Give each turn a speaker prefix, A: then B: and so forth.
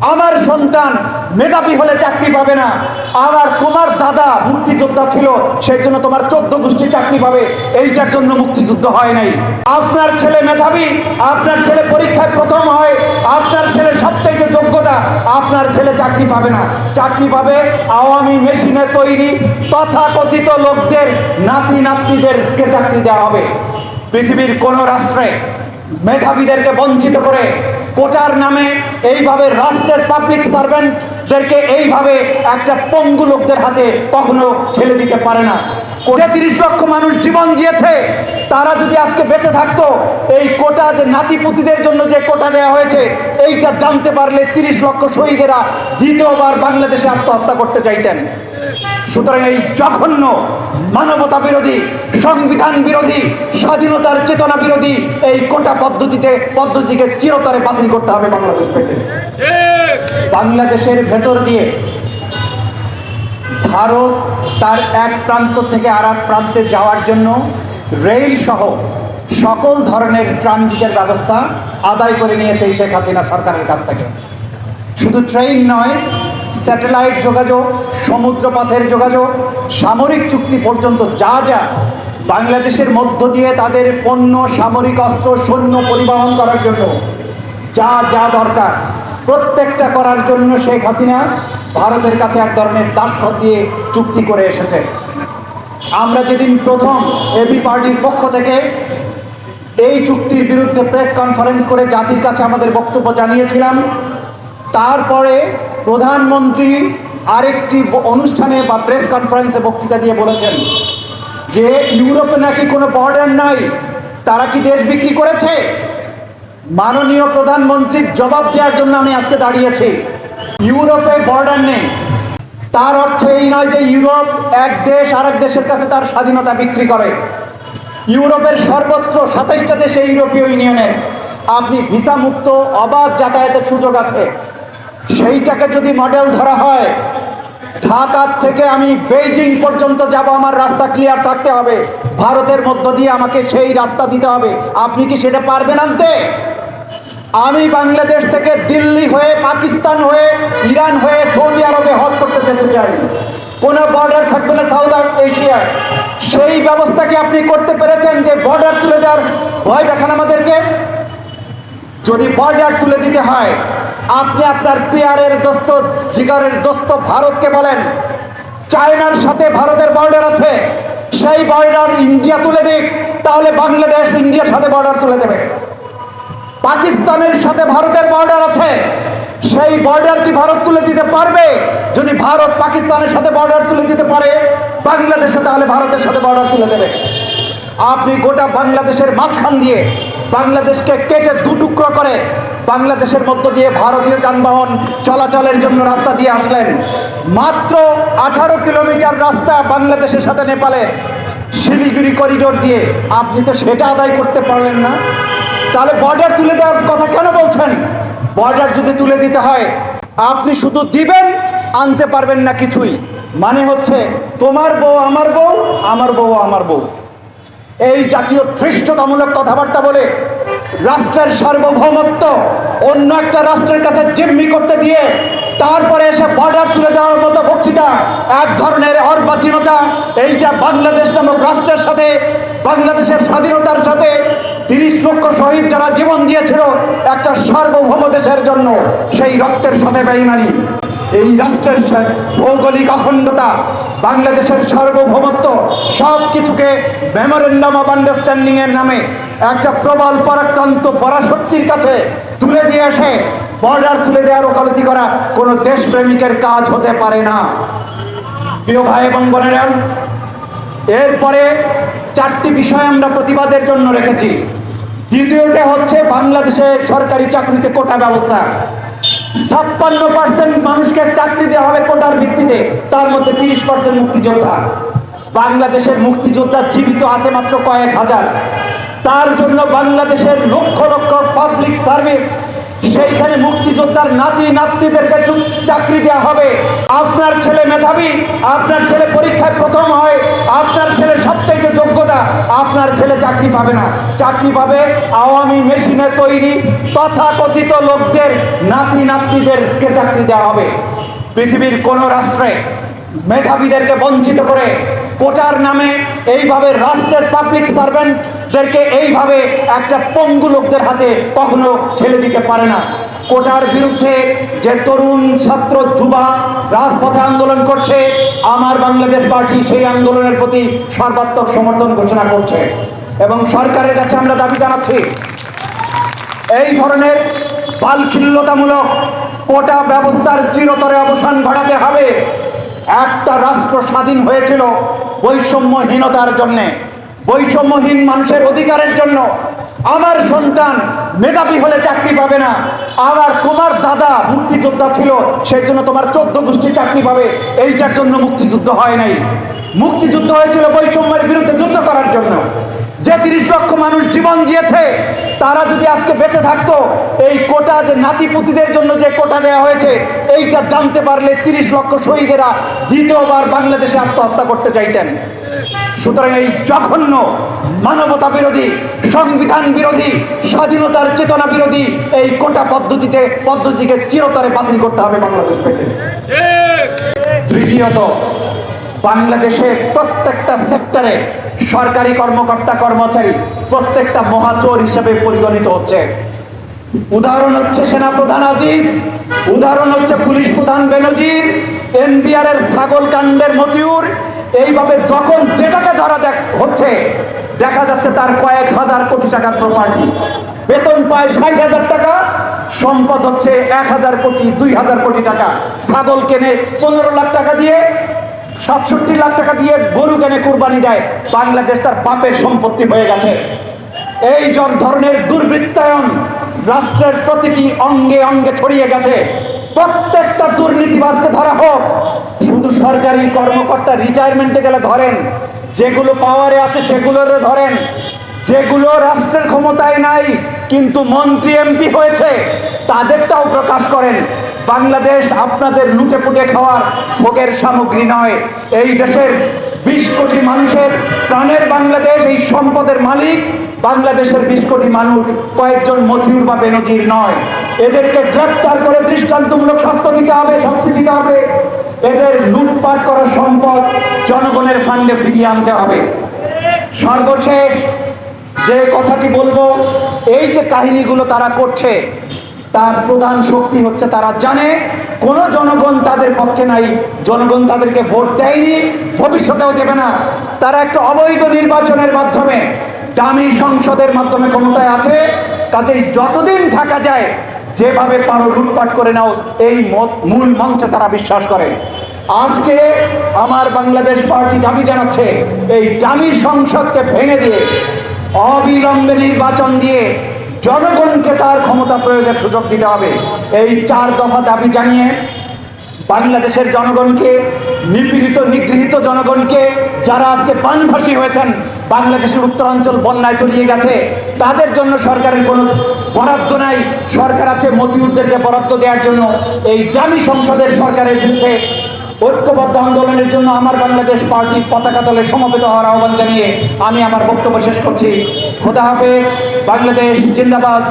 A: আমার সন্তান মেধাবী হলে চাকরি পাবে না। আবার তোমার দাদা মুক্তিযোদ্ধা ছিল, সেই জন্য তোমার চোদ্দ গোষ্ঠী চাকরি পাবে। এইটার জন্য মুক্তিযুদ্ধ হয় নাই। আপনার ছেলে মেধাবী, আপনার ছেলে পরীক্ষায় প্রথম হয়, আপনার ছেলে সবচাইতে যোগ্যতা, আপনার ছেলে চাকরি পাবে না। চাকরি পাবে আওয়ামী মেশিনে তৈরি তথাকথিত লোকদের নাতি নাতনিদেরকে চাকরি দেওয়া হবে। পৃথিবীর কোনো রাষ্ট্রে মেধাবীদেরকে বঞ্চিত করে কোটার নামে এইভাবে রাষ্ট্রের পাবলিক সার্ভেন্টদেরকে এইভাবে একটা পঙ্গু লোকদের হাতে কখনো ঠেলে দিতে পারে না। কোটা তিরিশ লক্ষ মানুষ জীবন দিয়েছে, তারা যদি আজকে বেঁচে থাকতো, এই কোটা যে নাতিপুতিদের জন্য যে কোটা দেওয়া হয়েছে, এইটা জানতে পারলে তিরিশ লক্ষ শহীদেরা দ্বিতীয়বার বাংলাদেশে আত্মহত্যা করতে চাইতেন। সুতরাং এই জঘন্য মানবতা বিরোধী, সংবিধান বিরোধী, স্বাধীনতার চেতনা বিরোধী এই কোটা পদ্ধতিতে, পদ্ধতিকে চিরতরে বাতিল করতে হবে বাংলাদেশ থেকে। বাংলাদেশের ভেতর দিয়ে ভারত তার এক প্রান্ত থেকে আর প্রান্তে যাওয়ার জন্য রেল সহ সকল ধরনের ট্রানজিটের ব্যবস্থা আদায় করে নিয়েছে শেখ হাসিনা সরকারের কাছ থেকে। শুধু ট্রেন নয় স্যাটেলাইট যোগাযোগ, সমুদ্রপথের যোগাযোগ, সামরিক চুক্তি পর্যন্ত যা যা বাংলাদেশের মধ্য দিয়ে তাদের পণ্য, সামরিক অস্ত্র, সৈন্য পরিবহন করার জন্য যা যা দরকার। প্রত্যেকটা করার জন্য শেখ হাসিনা ভারতের কাছে এক ধরনের দাসখত দিয়ে চুক্তি করে এসেছে। আমরা যেদিন প্রথম এবি পার্টির পক্ষ থেকে এই চুক্তির বিরুদ্ধে প্রেস কনফারেন্স করে জাতির কাছে আমাদের বক্তব্য জানিয়েছিলাম, তারপরে প্রধানমন্ত্রী আরেকটি অনুষ্ঠানে বা প্রেস কনফারেন্সে বক্তৃতা দিয়ে বলেছেন যে, ইউরোপে নাকি কোনো বর্ডার নাই, তারা কি দেশ বিক্রি করেছে? মাননীয় প্রধানমন্ত্রীর জবাব দেওয়ার জন্য আমি আজকে দাঁড়িয়েছি। ইউরোপে বর্ডার নেই। তার অর্থ এই নয় যে, ইউরোপ এক দেশ আরেক দেশের কাছে তার স্বাধীনতা বিক্রি করে। ইউরোপের সর্বত্র সাতাইশটা দেশে ইউরোপীয় ইউনিয়নের আপনি ভিসা মুক্ত, অবাধ যাতায়াতের সুযোগ আছে। সেইটাকে যদি মডেল ধরা হয়, ঢাকার থেকে আমি বেইজিং পর্যন্ত যাব, আমার রাস্তা ক্লিয়ার থাকতে হবে। ভারতের মধ্য দিয়ে আমাকে সেই রাস্তা দিতে হবে। আপনি কি সেটা পারবেন আনতে? আমি বাংলাদেশ থেকে দিল্লি হয়ে, পাকিস্তান হয়ে, ইরান হয়ে, সৌদি আরবে হজ করতে যেতে চাই। কোনো বর্ডার থাকবে না সাউথ এশিয়ায়। সেই ব্যবস্থা কি আপনি করতে পেরেছেন যে বর্ডার তুলে দেওয়ার ভয় দেখান আমাদেরকে? যদি বর্ডার তুলে দিতে হয় আপনি আপনার পেয়ারের দোস্ত, জিগারের দোস্ত ভারতকে বলেন, চায়নার সাথে ভারতের বর্ডার আছে, সেই বর্ডার ইন্ডিয়া তুলে দিক, তাহলে বাংলাদেশ ইন্ডিয়ার সাথে বর্ডার তুলে দেবে। পাকিস্তানের সাথে ভারতের বর্ডার আছে, সেই বর্ডার কি ভারত তুলে দিতে পারবে? যদি ভারত পাকিস্তানের সাথে বর্ডার তুলে দিতে পারে বাংলাদেশে তাহলে ভারতের সাথে বর্ডার তুলে দেবে। আপনি গোটা বাংলাদেশের মাঝখান দিয়ে বাংলাদেশকে কেটে দু টুকরো করে বাংলাদেশের মধ্য দিয়ে ভারতীয় যানবাহন চলাচলের জন্য রাস্তা দিয়ে আসলেন। মাত্র আঠারো কিলোমিটার রাস্তা বাংলাদেশের সাথে নেপালের শিলিগুড়ি করিডোর দিয়ে। আপনি তো সেটা আদায় করতে পারলেন না। তাহলে বর্ডার তুলে দেওয়ার কথা কেন বলছেন? বর্ডার যদি তুলে দিতে হয়, আপনি শুধু দিবেন, আনতে পারবেন না কিছুই। মানে হচ্ছে, তোমার বউ আমার বউ আমার বউ আমার বউ। এই জাতীয় ধৃষ্টতামূলক কথাবার্তা বলে রাষ্ট্রের সার্বভৌমত্ব অন্য একটা রাষ্ট্রের কাছে জিম্মি করতে দিয়ে তারপরে এসে বর্ডার তুলে দেওয়ার মতো বক্তৃতা, এক ধরনের অর্বাচীনতা এইটা বাংলাদেশ নামক রাষ্ট্রের সাথে, বাংলাদেশের স্বাধীনতার সাথে তিরিশ লক্ষ শহীদ যারা জীবন দিয়েছিল একটা সার্বভৌম দেশের জন্য, সেই রক্তের সাথে বেইমানি। এই রাষ্ট্রের ভৌগোলিক অখণ্ডতা, বাংলাদেশের সার্বভৌমত্ব সব কিছুকে মেমোরেন্ডাম অফ আন্ডারস্ট্যান্ডিং এর নামে একটা প্রবল পরাক্রান্ত পরাশক্তির কাছে তুলে দিয়ে এসে বর্ডার তুলে দেওয়ার ওকালতি করা কোনো দেশপ্রেমিকের কাজ হতে পারে না। প্রিয় ভাই এবং বোনেরা, এরপরে চারটি বিষয় আমরা প্রতিবাদের জন্য রেখেছি। দ্বিতীয়টা হচ্ছে বাংলাদেশের সরকারি চাকরিতে কোটা ব্যবস্থা। ছাপ্পান্ন পার্সেন্ট মানুষকে চাকরি দেওয়া হবে কোটার ভিত্তিতে, তার মধ্যে তিরিশ পার্সেন্ট মুক্তিযোদ্ধা। বাংলাদেশের মুক্তিযোদ্ধা জীবিত আছে মাত্র কয়েক হাজার। তার জন্য বাংলাদেশের লক্ষ লক্ষ পাবলিক সার্ভিস সেইখানে মুক্তিযোদ্ধার নাতি নাতনিদেরকে চাকরি দেওয়া হবে। আপনার ছেলে মেধাবী, আপনার ছেলে পরীক্ষায় প্রথম হয়, আপনার ছেলে সবচাইতে যোগ্যতা, আপনার ছেলে চাকরি পাবে না। চাকরি পাবে আওয়ামী মেশিনে তৈরি তথাকথিত লোকদের নাতি নাতনিদেরকে চাকরি দেওয়া হবে। পৃথিবীর কোনো রাষ্ট্রে মেধাবীদেরকে বঞ্চিত করে কোটার নামে এইভাবে রাষ্ট্রের পাবলিক সার্ভেন্টদেরকে এইভাবে একটা পঙ্গু লোকদের হাতে কখনো ঠেলে দিতে পারে না। কোটার বিরুদ্ধে যে তরুণ ছাত্র যুবা রাজপথে আন্দোলন করছে, আমার বাংলাদেশ পার্টি সেই আন্দোলনের প্রতি সর্বাত্মক সমর্থন ঘোষণা করছে এবং সরকারের কাছে আমরা দাবি জানাচ্ছি, এই ধরনের বালখিল্যতামূলক কোটা ব্যবস্থার চিরতরে অবসান ঘটাতে হবে। একটা রাষ্ট্র স্বাধীন হয়েছিল বৈষম্যহীনতার জন্যে। বৈষম্যহীন মানুষের অধিকারের জন্য আমার সন্তান মেধাবী হলে চাকরি পাবে না। আবার তোমার দাদা মুক্তিযোদ্ধা ছিল, সেই জন্য তোমার চোদ্দ গোষ্ঠী চাকরি পাবে। এইটার জন্য মুক্তিযুদ্ধ হয় নাই। মুক্তিযুদ্ধ হয়েছিল বৈষম্যের বিরুদ্ধে যুদ্ধ করার জন্য। যে তিরিশ লক্ষ মানুষ জীবন দিয়েছে তারা যদি আজকে বেঁচে থাকতো এই কোটা যে নাতিপুতিদের জন্য যে কোটা দেওয়া হয়েছে এইটা জানতে পারলে তিরিশ লক্ষ শহীদেরা দ্বিতীয়বার বাংলাদেশে আত্মহত্যা করতে চাইতেন। সুতরাং এই জঘন্য মানবতা বিরোধী সংবিধান বিরোধী স্বাধীনতার চেতনা বিরোধী এই কোটা পদ্ধতিতে পদ্ধতিকে চিরতরে বাতিল করতে হবে বাংলাদেশ থেকে। তৃতীয়ত বাংলাদেশের প্রত্যেকটা সেক্টরে সরকারি কর্মকর্তা কর্মচারী প্রত্যেকটা মহাচোর হিসেবে পরিগণিত হচ্ছে। উদাহরণ হচ্ছে সেনাপ্রধান আজিজ, উদাহরণ হচ্ছে পুলিশ প্রধান বেনজির, এনবিআর এর ছাগল কাণ্ডের মতিউর। এইভাবে যখন যেটাকে ধরা হচ্ছে, দেখা যাচ্ছে তার কয়েক হাজার কোটি টাকার প্রপার্টি বেতন পায় ষাট হাজার টাকা, সম্পদ হচ্ছে এক হাজার কোটি, দুই হাজার কোটি টাকা। ছাগল কেনে পনেরো লাখ টাকা দিয়ে সাতষট্টি লাখ টাকা দিয়ে গরু কেনে কুরবানি দেয়। বাংলাদেশ তার বাপের সম্পত্তি হয়ে গেছে। এই ধরনের দুর্বৃত্তায়ন রাষ্ট্রের প্রতিটি অঙ্গে অঙ্গে ছড়িয়ে গেছে। প্রত্যেকটা দুর্নীতিবাজকে ধরা হোক, শুধু সরকারি কর্মকর্তা রিটায়ারমেন্টে গেলে ধরেন, যেগুলো পাওয়ারে আছে সেগুলোরে ধরেন, যেগুলো রাষ্ট্রের ক্ষমতায় নাই, কিন্তু মন্ত্রী এমপি হয়েছে, তাদেরটাও প্রকাশ করেন। বাংলাদেশ আপনাদের লুটে পুটে খাওয়ার ভোগের সামগ্রী নয়। এই দেশের বিশ কোটি মানুষের প্রাণের বাংলাদেশ, এই সম্পদের মালিক বাংলাদেশের বিশ কোটি মানুষ, কয়েকজন মথিউর বা বেনজির নয়। এদেরকে গ্রেপ্তার করে দৃষ্টান্তমূলক শাস্তি দিতে হবে, শাস্তি দিতে হবে। এদের লুটপাট করা সম্পদ জনগণের ফান্ডে ফিরিয়ে আনতে হবে। সর্বশেষ যে কথাটি বলব, এই যে কাহিনীগুলো তারা করছে তার প্রধান শক্তি হচ্ছে তারা জানে, কোনো জনগণ তাদের পক্ষে নাই, জনগণ তাদেরকে ভোট দেয়নি, ভবিষ্যতেও দেবে না। তারা একটা অবৈধ নির্বাচনের মাধ্যমে, দামি সংসদের মাধ্যমে ক্ষমতায় আছে, কাজেই যতদিন থাকা যায়, যেভাবে পারো লুটপাট করে নাও, এই মূল মঞ্চে তারা বিশ্বাস করে। আজকে আমার বাংলাদেশ পার্টি দাবি জানাচ্ছে, এই দামি সংসদকে ভেঙে দিয়ে, অবিলম্বে নির্বাচন দিয়ে জনগণকে তার ক্ষমতা প্রয়োগের সুযোগ দিতে হবে। এই চার দফা দাবি জানিয়ে বাংলাদেশের জনগণকে, নিপীড়িত, নিগৃহীত জনগণকে যারা আজকে পানভাসী হয়েছেন, বাংলাদেশের উত্তরাঞ্চল বন্যায় তলিয়ে গেছে, তাদের জন্য সরকারের কোনো বরাদ্দ নাই। সরকার আছে মতিউদ্দেরকে বরাদ্দ দেওয়ার জন্য। এই দামি সংসদের সরকারের বিরুদ্ধে ঐক্যবদ্ধ আন্দোলনের জন্য আমার বাংলাদেশ পার্টির পতাকা দলে সমবেত হওয়ার আহ্বান জানিয়ে আমি আমার বক্তব্য শেষ করছি। খোদা হাফেজ। বাংলাদেশ জিন্দাবাদ।